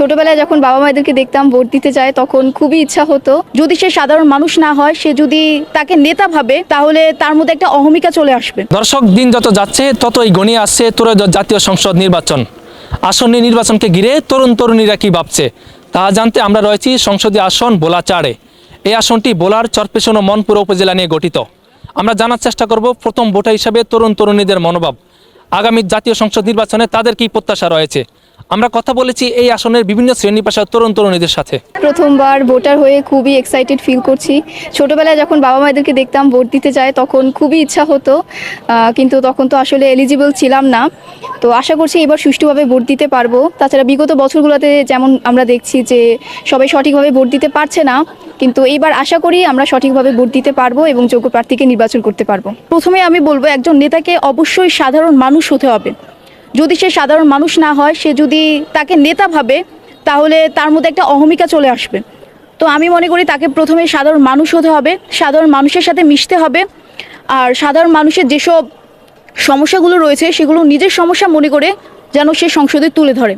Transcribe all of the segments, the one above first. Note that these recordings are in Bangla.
ছোটবেলায় যখন বাবা মায়েদেরকে দেখতাম, ভোট দিতে যায়, তখন খুবই ইচ্ছা হতো। যদি সে সাধারণ মানুষ না হয়, সে যদি তাকে নেতা ভাবে, তাহলে তার মধ্যে একটা অহমিকা চলে আসবে। দর্শক, দিন যত যাচ্ছে, ততই গণিয়ে আসছে ত্রয়োদশ জাতীয় সংসদ নির্বাচন। আসন্ন নির্বাচনকে ঘিরে তরুণ তরুণীরা কি ভাবছে? তা জানতে আমরা রয়েছি সংসদীয় আসন বোলাচাড়ে। এই আসনটি বোলার চরপেশন ও মনপুর উপজেলা নিয়ে গঠিত। আমরা জানার চেষ্টা করব প্রথম ভোটার হিসাবে তরুণ তরুণীদের মনোভাব। আগামী জাতীয় সংসদ নির্বাচনে তাদের কি প্রত্যাশা রয়েছে? আমরা কথা বলেছি এই আসনের বিভিন্ন শ্রেণি পেশার তরুণ তরুণীদের সাথে। প্রথমবার ভোটার হয়ে খুবই এক্সাইটেড ফিল করছি। ছোটবেলায় যখন বাবা মায়েদেরকে দেখতাম ভোট দিতে যায়, তখন খুবই ইচ্ছা হতো কিন্তু তখন তো আসলে এলিজিবল ছিলাম না। তো আশা করছি এবার সুষ্ঠুভাবে ভোট দিতে পারব। তাছাড়া বিগত বছরগুলোতে যেমন আমরা দেখছি যে সবাই সঠিকভাবে ভোট দিতে পারছে না, কিন্তু এইবার আশা করি আমরা সঠিকভাবে ভোট দিতে পারব এবং যোগ্য প্রার্থীকে নির্বাচন করতে পারব। প্রথমে আমি বলব, একজন নেতাকে অবশ্যই সাধারণ মানুষ হতে হবে। যদি সে সাধারণ মানুষ না হয়, সে যদি তাকে নেতা ভাবে, তাহলে তার মধ্যে একটা অহমিকা চলে আসবে। তো আমি মনে করি তাকে প্রথমে সাধারণ মানুষ হতে হবে, সাধারণ মানুষের সাথে মিশতে হবে, আর সাধারণ মানুষের যেসব সমস্যাগুলো রয়েছে, সেগুলো নিজের সমস্যা মনে করে যেন সে সংসদে তুলে ধরে।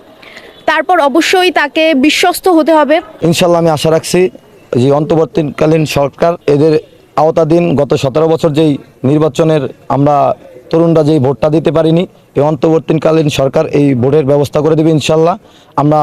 তারপর অবশ্যই তাকে বিশ্বস্ত হতে হবে। ইনশাল্লাহ আমি আশা রাখছি যে অন্তর্বর্তীকালীন সরকার এদের আওতাধীন গত সতেরো বছর যেই নির্বাচনের আমরা তরুণরা যেই ভোটটা দিতে পারিনি এই অন্তর্বর্তীকালীন সরকার এই ভোটের ব্যবস্থা করে দেবে ইনশাল্লাহ। আমরা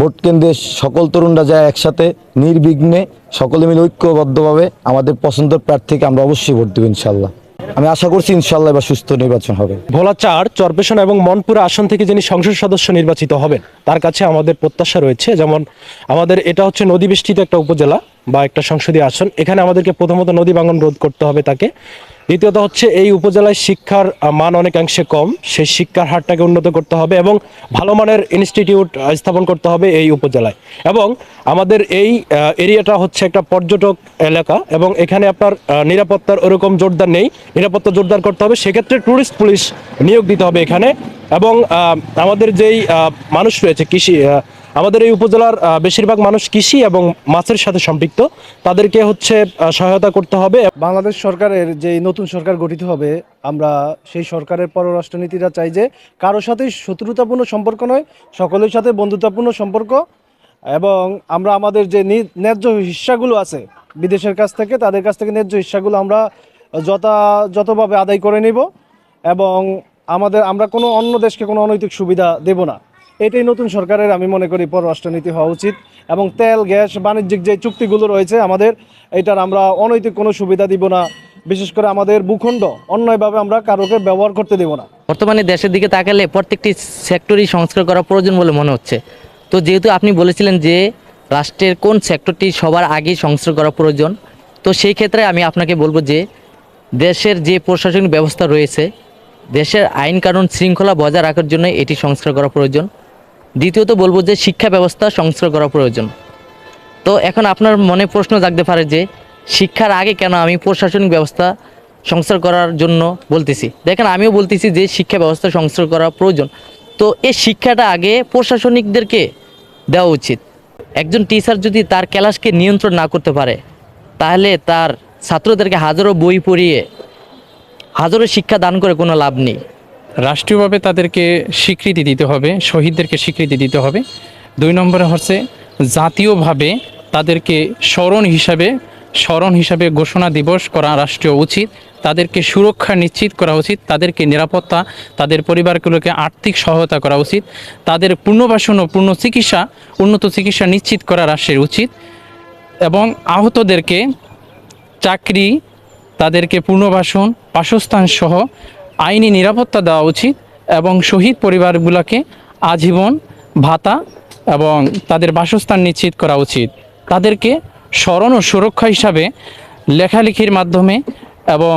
ভোট কেন্দ্রে সকল তরুণরা যায় একসাথে, নির্বিঘ্নে সকলে মিলে ঐক্যবদ্ধভাবে আমাদের পছন্দের প্রার্থীকে আমরা অবশ্যই ভোট দেবো ইনশাল্লাহ। আমি আশা করছি ইনশাল্লাহ এবার সুস্থ নির্বাচন হবে। ভোলাচার চরপেশন এবং মনপুরা আসন থেকে যিনি সংসদ সদস্য নির্বাচিত হবেন, তার কাছে আমাদের প্রত্যাশা রয়েছে। যেমন আমাদের, এটা হচ্ছে নদী বেষ্টিত একটা উপজেলা। বা একটা সংসদীয় আসন, এখানে আমাদেরকে প্রথমত নদী ভাঙন রোধ করতে হবে তাকে। দ্বিতীয়ত হচ্ছে এই উপজেলায় শিক্ষার মান অনেকাংশে কম, সেই শিক্ষার হারটাকে উন্নত করতে হবে এবং ভালো মানের ইনস্টিটিউট স্থাপন করতে হবে এই উপজেলায়। এবং আমাদের এই এরিয়াটা হচ্ছে একটা পর্যটক এলাকা এবং এখানে আপনার নিরাপত্তার ওরকম জোরদার নেই। নিরাপত্তা জোরদার করতে হবে, সেক্ষেত্রে ট্যুরিস্ট পুলিশ নিয়োগ দিতে হবে এখানে। এবং আমাদের যেই মানুষ রয়েছে, কৃষি আমাদের এই উপজেলার বেশিরভাগ মানুষ কৃষি এবং মাছের সাথে সম্পৃক্ত। তাদেরকে হচ্ছে সহায়তা করতে হবে। বাংলাদেশ সরকারের যে নতুন সরকার গঠিত হবে, আমরা সেই সরকারের পররাষ্ট্রনীতিরা চাই যে কারোর সাথেই শত্রুতাপূর্ণ সম্পর্ক নয়, সকলের সাথে বন্ধুতাপূর্ণ সম্পর্ক এবং আমরা আমাদের যে ন্যায্য হিস্সাগুলো আছে বিদেশের কাছ থেকে, তাদের কাছ থেকে ন্যায্য হিস্সাগুলো আমরা যথাযথভাবে আদায় করে নিব এবং আমাদের, আমরা কোনো অন্য দেশকে কোনো অনৈতিক সুবিধা দেব না। এটাই নতুন সরকারের, আমি মনে করি পররাষ্ট্রনীতি হওয়া উচিত। এবং তেল, গ্যাস, বাণিজ্যিক যে চুক্তিগুলো রয়েছে আমাদের, এটার আমরা অনৈতিক কোনো সুবিধা দিব না। বিশেষ করে আমাদের ভূখণ্ড, অন্যায়ভাবে আমরা কারোকে ব্যবহার করতে দেব না। বর্তমানে দেশের দিকে তাকালে প্রত্যেকটি সেক্টরই সংস্কার করা প্রয়োজন বলে মনে হচ্ছে। তো যেহেতু আপনি বলেছিলেন যে রাষ্ট্রের কোন সেক্টরটি সবার আগে সংস্কার করা প্রয়োজন, তো সেই ক্ষেত্রে আমি আপনাকে বলব যে দেশের যে প্রশাসনিক ব্যবস্থা রয়েছে, দেশের আইন কানুন শৃঙ্খলা বজায় রাখার জন্য এটি সংস্কার করা প্রয়োজন। দ্বিতীয়ত বলব যে শিক্ষা ব্যবস্থা সংস্কার করা প্রয়োজন। তো এখন আপনার মনে প্রশ্ন জাগতে পারে যে, শিক্ষার আগে কেন আমি প্রশাসনিক ব্যবস্থা সংস্কার করার জন্য বলতেছি? দেখেন, আমিও বলতেছি যে শিক্ষা ব্যবস্থা সংস্কার করা প্রয়োজন। তো এই শিক্ষাটা আগে প্রশাসনিকদেরকে দেওয়া উচিত। একজন টিচার যদি তার ক্লাসকে নিয়ন্ত্রণ না করতে পারে, তাহলে তার ছাত্রদেরকে হাজারো বই পড়িয়ে হাজারো শিক্ষা দান করে কোনো লাভ নেই। রাষ্ট্রীয়ভাবে তাদেরকে স্বীকৃতি দিতে হবে, শহীদদেরকে স্বীকৃতি দিতে হবে। দুই নম্বরে হচ্ছে জাতীয়ভাবে তাদেরকে স্মরণ হিসাবে স্মরণ হিসাবে ঘোষণা দিবস করা রাষ্ট্রীয় উচিত। তাদেরকে সুরক্ষা নিশ্চিত করা উচিত, তাদেরকে নিরাপত্তা, তাদের পরিবারগুলোকে আর্থিক সহায়তা করা উচিত, তাদের পুনর্বাসন ও পূর্ণ চিকিৎসা উন্নত চিকিৎসা নিশ্চিত করা রাষ্ট্রের উচিত এবং আহতদেরকে চাকরি, তাদেরকে পুনর্বাসন, বাসস্থান সহ আইনি নিরাপত্তা দেওয়া উচিত এবং শহীদ পরিবারগুলোকে আজীবন ভাতা এবং তাদের বাসস্থান নিশ্চিত করা উচিত। তাদেরকে স্মরণ ও সুরক্ষা হিসাবে লেখালেখির মাধ্যমে এবং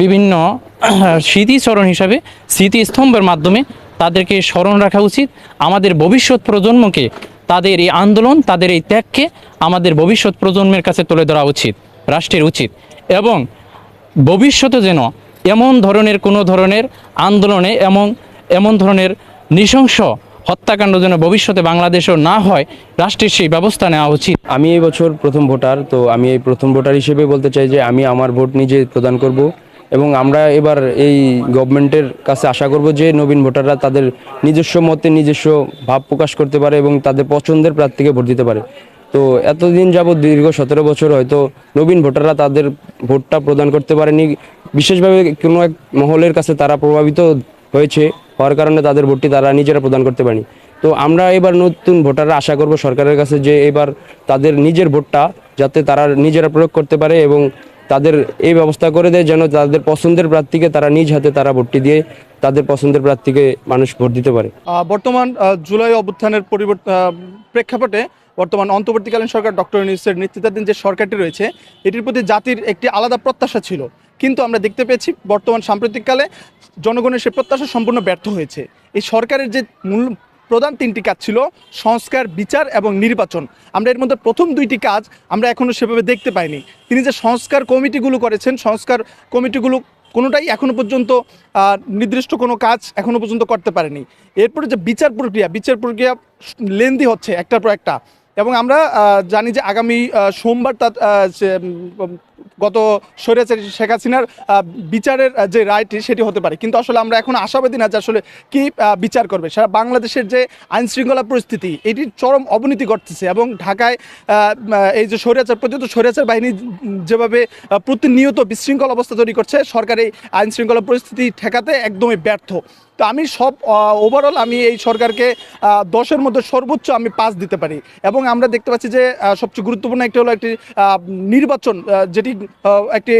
বিভিন্ন স্মৃতিস্মরণ হিসাবে স্মৃতিস্তম্ভের মাধ্যমে তাদেরকে স্মরণ রাখা উচিত। আমাদের ভবিষ্যৎ প্রজন্মকে তাদের এই আন্দোলন, তাদের এই ত্যাগকে আমাদের ভবিষ্যৎ প্রজন্মের কাছে তুলে ধরা উচিত, রাষ্ট্রের উচিত এবং ভবিষ্যতে যেন এমন ধরনের কোনো ধরনের আন্দোলনে এমন এমন ধরনের নৃশংস হত্যাকাণ্ড যেন ভবিষ্যতে বাংলাদেশেও না হয়, রাষ্ট্রের সেই ব্যবস্থা নেওয়া উচিত। আমি এই বছর প্রথম ভোটার, তো আমি এই প্রথম ভোটার হিসেবে বলতে চাই যে আমি আমার ভোট নিজে প্রদান করব এবং আমরা এবার এই গভর্নমেন্টের কাছে আশা করব যে নবীন ভোটাররা তাদের নিজস্ব মতে নিজস্ব ভাব প্রকাশ করতে পারে এবং তাদের পছন্দের প্রার্থীকে ভোট দিতে পারে। তো এতদিন যাবৎ দীর্ঘ সতেরো বছর হয়তো নবীন ভোটাররা তাদের ভোটটা প্রদান করতে পারেনি। বিশেষভাবে কোনো এক মহলের কাছে তারা প্রভাবিত হয়েছে, হওয়ার কারণে তাদের ভোটটি তারা নিজেরা প্রদান করতে পারেনি। তো আমরা এবার নতুন ভোটাররা আশা করব সরকারের কাছে যে এবার তাদের নিজের ভোটটা যাতে তারা নিজেরা প্রয়োগ করতে পারে এবং তাদের এই ব্যবস্থা করে দেয় যেন তাদের পছন্দের প্রার্থীকে তারা নিজ হাতে তারা ভোটটি দিয়ে তাদের পছন্দের প্রার্থীকে মানুষ ভোট দিতে পারে। বর্তমান জুলাই অভ্যুত্থানের পরিবর্তন প্রেক্ষাপটে বর্তমান অন্তর্বর্তীকালীন সরকার ডক্টর ইউনিসের নেতৃত্বাধীন যে সরকারটি রয়েছে, এটির প্রতি জাতির একটি আলাদা প্রত্যাশা ছিল। কিন্তু আমরা দেখতে পেয়েছি, বর্তমান সাম্প্রতিককালে জনগণের সে প্রত্যাশা সম্পূর্ণ ব্যর্থ হয়েছে। এই সরকারের যে মূল প্রধান তিনটি কাজ ছিল, সংস্কার, বিচার এবং নির্বাচন। আমরা এর মধ্যে প্রথম দুইটি কাজ আমরা এখনও সেভাবে দেখতে পাইনি। তিনি যে সংস্কার কমিটিগুলো করেছেন, সংস্কার কমিটিগুলো কোনোটাই এখনও পর্যন্ত নির্দিষ্ট কোনো কাজ এখনও পর্যন্ত করতে পারেনি। এরপরে যে বিচার প্রক্রিয়া বিচার প্রক্রিয়া লেন্দি হচ্ছে একটার পর একটা। এবং আমরা জানি যে আগামী সোমবার তার গত স্বৈরাচারী শেখ হাসিনার বিচারের যে রায়টি সেটি হতে পারে। কিন্তু আসলে আমরা এখন আশাবাদী না যে আসলে কি বিচার করবে। সারা বাংলাদেশের যে আইন শৃঙ্খলা পরিস্থিতি, এটির চরম অবনতি ঘটতেছে এবং ঢাকায় এই যে স্বৈরাচার পর্যন্ত স্বৈরাচার বাহিনী যেভাবে প্রতিনিয়ত বিশৃঙ্খল অবস্থা তৈরি করছে, সরকার এই আইন শৃঙ্খলা পরিস্থিতি ঠেকাতে একদমই ব্যর্থ। তো আমি সব ওভারঅল আমি এই সরকারকে দশের মধ্যে সর্বোচ্চ আমি পাঁচ দিতে পারি। এবং আমরা দেখতে পাচ্ছি যে সবচেয়ে গুরুত্বপূর্ণ একটি হলো একটি নির্বাচন যেটি আহ, একটি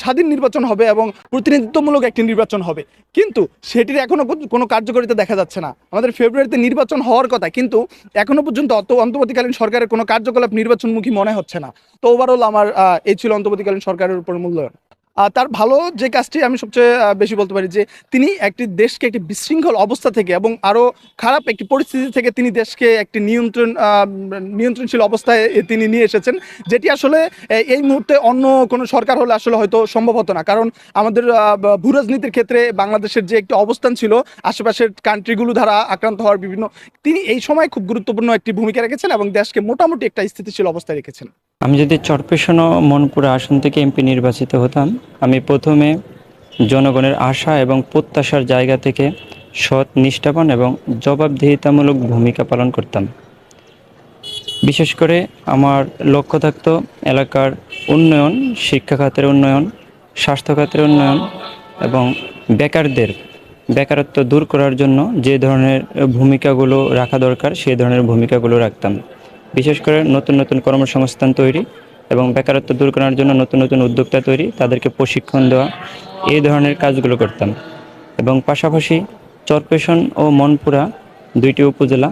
স্বাধীন নির্বাচন হবে এবং প্রতিনিধিত্বমূলক একটি নির্বাচন হবে। কিন্তু সেটির এখনও কোনো কার্যকারিতা দেখা যাচ্ছে না। আমাদের ফেব্রুয়ারিতে নির্বাচন হওয়ার কথা কিন্তু এখনও পর্যন্ত অত অন্তর্বর্তীকালীন সরকারের কোনো কার্যকলাপ নির্বাচনমুখী মনে হচ্ছে না। তো ওভারঅল আমার এই ছিল অন্তর্বর্তীকালীন সরকারের উপর মূল্যায়ন। তার ভালো যে কাজটি আমি সবচেয়ে বেশি বলতে পারি যে তিনি একটি দেশকে একটি বিশৃঙ্খল অবস্থা থেকে এবং আরও খারাপ একটি পরিস্থিতি থেকে তিনি দেশকে একটি নিয়ন্ত্রণ নিয়ন্ত্রণশীল অবস্থায় তিনি নিয়ে এসেছেন, যেটি আসলে এই মুহূর্তে অন্য কোনো সরকার হলে আসলে হয়তো সম্ভব হতো না। কারণ আমাদের ভূরাজনীতির ক্ষেত্রে বাংলাদেশের যে একটি অবস্থান ছিল, আশেপাশের কান্ট্রিগুলো দ্বারা আক্রান্ত হওয়ার বিভিন্ন, তিনি এই সময় খুব গুরুত্বপূর্ণ একটি ভূমিকা রেখেছেন এবং দেশকে মোটামুটি একটা স্থিতিশীল অবস্থায় রেখেছেন। আমি যদি চরপেশন মনপুরা আসন থেকে এমপি নির্বাচিত হতাম, আমি প্রথমে জনগণের আশা এবং প্রত্যাশার জায়গা থেকে সৎ, নিষ্ঠাবান এবং জবাবদিহিতামূলক ভূমিকা পালন করতাম। বিশেষ করে আমার লক্ষ্য থাকতো এলাকার উন্নয়ন, শিক্ষা খাতের উন্নয়ন, স্বাস্থ্য খাতের উন্নয়ন এবং বেকারদের বেকারত্ব দূর করার জন্য যে ধরনের ভূমিকাগুলো রাখা দরকার সেই ধরনের ভূমিকাগুলো রাখতাম। বিশেষ করে নতুন নতুন কর্মসংস্থান তৈরি এবং বেকারত্ব দূর করার জন্য নতুন নতুন উদ্যোক্তা তৈরি, তাদেরকে প্রশিক্ষণ দেওয়া, এই ধরনের কাজগুলো করতাম। এবং পাশাপাশি চরপেশন ও মনপুরা দুইটি উপজেলা,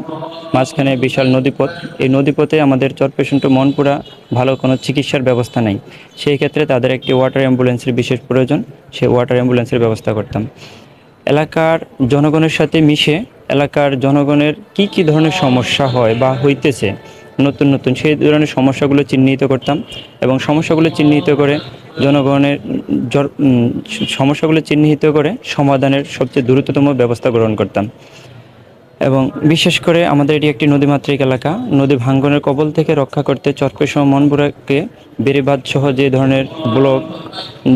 মাঝখানে বিশাল নদীপথ। এই নদীপথে আমাদের চরপেশন টু মনপুরা ভালো কোনো চিকিৎসার ব্যবস্থা নেই। সেই ক্ষেত্রে তাদের একটি ওয়াটার অ্যাম্বুলেন্সের বিশেষ প্রয়োজন, সে ওয়াটার অ্যাম্বুলেন্সের ব্যবস্থা করতাম। এলাকার জনগণের সাথে মিশে এলাকার জনগণের কি কি ধরনের সমস্যা হয় বা হইতেছে নতুন নতুন। সেই ধরনের সমস্যাগুলো চিহ্নিত করতাম এবং সমস্যাগুলো চিহ্নিত করে জনগণের সমস্যাগুলো চিহ্নিত করে সমাধানের সবচেয়ে দ্রুততম ব্যবস্থা গ্রহণ করতাম। এবং বিশেষ করে আমাদের এটি একটি নদীমাতৃক এলাকা। নদী ভাঙ্গনের কবল থেকে রক্ষা করতে চরপেশম মনপুরাকে বেড়িবাঁধ সহ যে ধরনের ব্লক,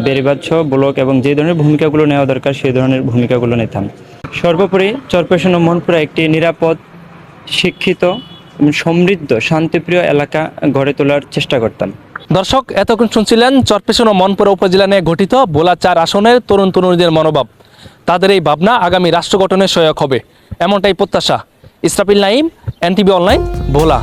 বেড়িবাঁধ সহ ব্লক এবং যে ধরনের ভূমিকাগুলো নেওয়া দরকার সেই ধরনের ভূমিকাগুলো নিতাম। সর্বোপরি চরপেশন মনপুরা একটি নিরাপদ, শিক্ষিত সমৃদ্ধ, শান্তিপ্রিয় এলাকা গড়ে তোলার চেষ্টা করতাম। দর্শক, এতক্ষণ শুনছিলেন চরপেশন ও মনপুরা উপজেলা নিয়ে গঠিত বোলা চার আসনের তরুণ তরুণীদের মনোভাব। তাদের এই ভাবনা আগামী রাষ্ট্র গঠনে সহায়ক হবে। এমনটাই প্রত্যাশা। Israfil Naim NTV online Bhola